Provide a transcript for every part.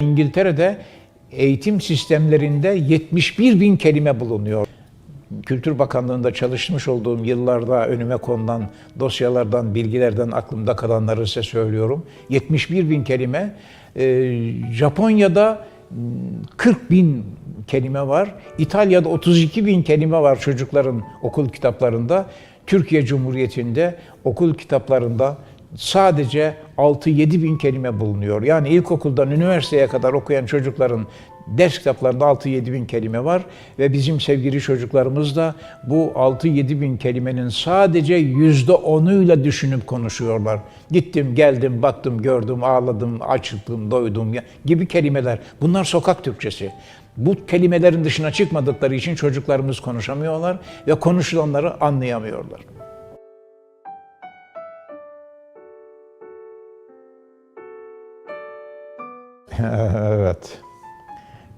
İngiltere'de eğitim sistemlerinde 71 bin kelime bulunuyor. Kültür Bakanlığı'nda çalışmış olduğum yıllarda önüme konulan dosyalardan, bilgilerden aklımda kalanları size söylüyorum. 71 bin kelime. Ee, Japonya'da mm, 40 bin kelime var. İtalya'da 32 bin kelime var çocukların okul kitaplarında. Türkiye Cumhuriyeti'nde okul kitaplarında sadece 6-7 bin kelime bulunuyor. Yani ilkokuldan üniversiteye kadar okuyan çocukların ders kitaplarında 6-7 bin kelime var ve bizim sevgili çocuklarımız da bu 6-7 bin kelimenin sadece yüzde onuyla düşünüp konuşuyorlar. Gittim, geldim, baktım, gördüm, ağladım, açıldım, doydum gibi kelimeler. Bunlar sokak Türkçesi. Bu kelimelerin dışına çıkmadıkları için çocuklarımız konuşamıyorlar ve konuşulanları anlayamıyorlar. Evet.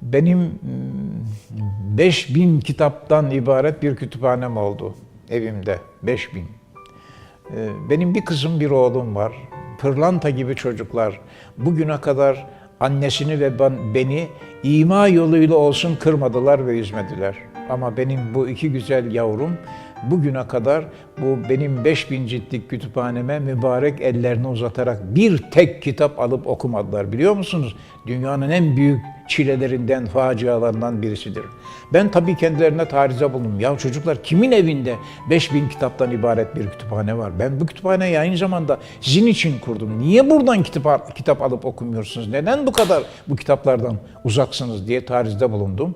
Benim mm, 5000 kitaptan ibaret bir kütüphanem oldu evimde. 5000. Ee, Benim bir kızım bir oğlum var. Pırlanta gibi çocuklar. Bugüne kadar annesini ve ben, beni ima yoluyla olsun kırmadılar ve üzmediler. Ama benim bu iki güzel yavrum bugüne kadar bu benim 5000 ciltlik kütüphaneme mübarek ellerini uzatarak bir tek kitap alıp okumadılar. Biliyor musunuz? Dünyanın en büyük çilelerinden, facialarından birisidir. Ben tabii kendilerine tarize bulundum. Ya çocuklar kimin evinde 5000 kitaptan ibaret bir kütüphane var? Ben bu kütüphaneyi aynı zamanda sizin için kurdum. Niye buradan kitap, kitap alıp okumuyorsunuz? Neden bu kadar bu kitaplardan uzaksınız diye tarizde bulundum.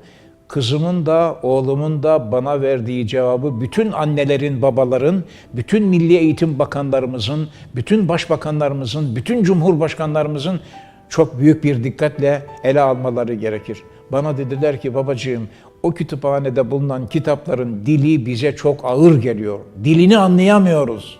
Kızımın da oğlumun da bana verdiği cevabı bütün annelerin, babaların, bütün milli eğitim bakanlarımızın, bütün başbakanlarımızın, bütün cumhurbaşkanlarımızın çok büyük bir dikkatle ele almaları gerekir. Bana dediler ki babacığım o kütüphanede bulunan kitapların dili bize çok ağır geliyor. Dilini anlayamıyoruz.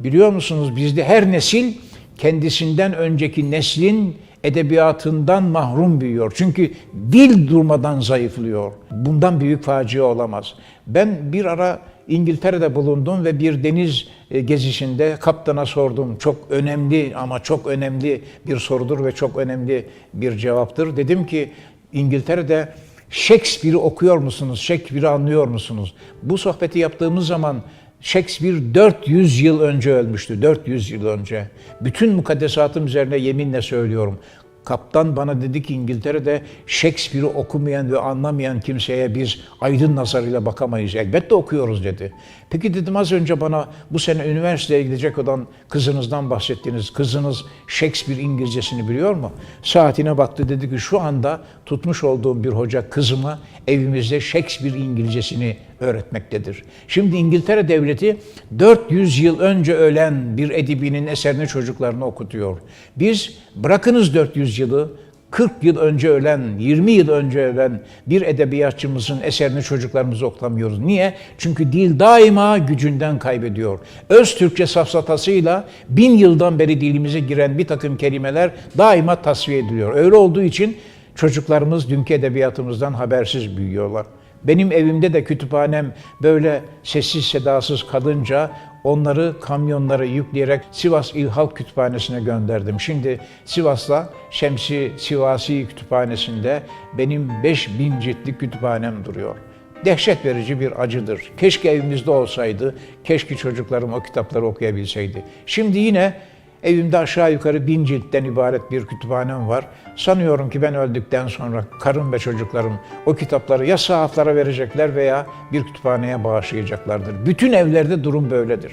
Biliyor musunuz bizde her nesil kendisinden önceki neslin edebiyatından mahrum büyüyor. Çünkü dil durmadan zayıflıyor. Bundan büyük facia olamaz. Ben bir ara İngiltere'de bulundum ve bir deniz e, gezisinde kaptana sordum. Çok önemli ama çok önemli bir sorudur ve çok önemli bir cevaptır. Dedim ki İngiltere'de Shakespeare'i okuyor musunuz? Shakespeare'i anlıyor musunuz? Bu sohbeti yaptığımız zaman Shakespeare 400 yıl önce ölmüştü. 400 yıl önce. Bütün mukaddesatım üzerine yeminle söylüyorum. Kaptan bana dedi ki İngiltere'de Shakespeare'i okumayan ve anlamayan kimseye biz aydın nazarıyla bakamayız. Elbette okuyoruz dedi. Peki dedim az önce bana bu sene üniversiteye gidecek olan kızınızdan bahsettiniz. Kızınız Shakespeare İngilizcesini biliyor mu? Saatine baktı dedi ki şu anda tutmuş olduğum bir hoca kızıma evimizde Shakespeare İngilizcesini öğretmektedir. Şimdi İngiltere devleti 400 yıl önce ölen bir edibinin eserini çocuklarına okutuyor. Biz bırakınız 400 yılı 40 yıl önce ölen, 20 yıl önce ölen bir edebiyatçımızın eserini çocuklarımıza okutamıyoruz. Niye? Çünkü dil daima gücünden kaybediyor. Öz Türkçe safsatasıyla bin yıldan beri dilimize giren bir takım kelimeler daima tasfiye ediliyor. Öyle olduğu için çocuklarımız dünkü edebiyatımızdan habersiz büyüyorlar. Benim evimde de kütüphanem böyle sessiz sedasız kalınca onları kamyonlara yükleyerek Sivas İl Halk Kütüphanesi'ne gönderdim. Şimdi Sivas'ta Şemsi Sivasi Kütüphanesi'nde benim 5000 ciltlik kütüphanem duruyor. Dehşet verici bir acıdır. Keşke evimizde olsaydı, keşke çocuklarım o kitapları okuyabilseydi. Şimdi yine Evimde aşağı yukarı bin ciltten ibaret bir kütüphanem var. Sanıyorum ki ben öldükten sonra karım ve çocuklarım o kitapları ya sahaflara verecekler veya bir kütüphaneye bağışlayacaklardır. Bütün evlerde durum böyledir.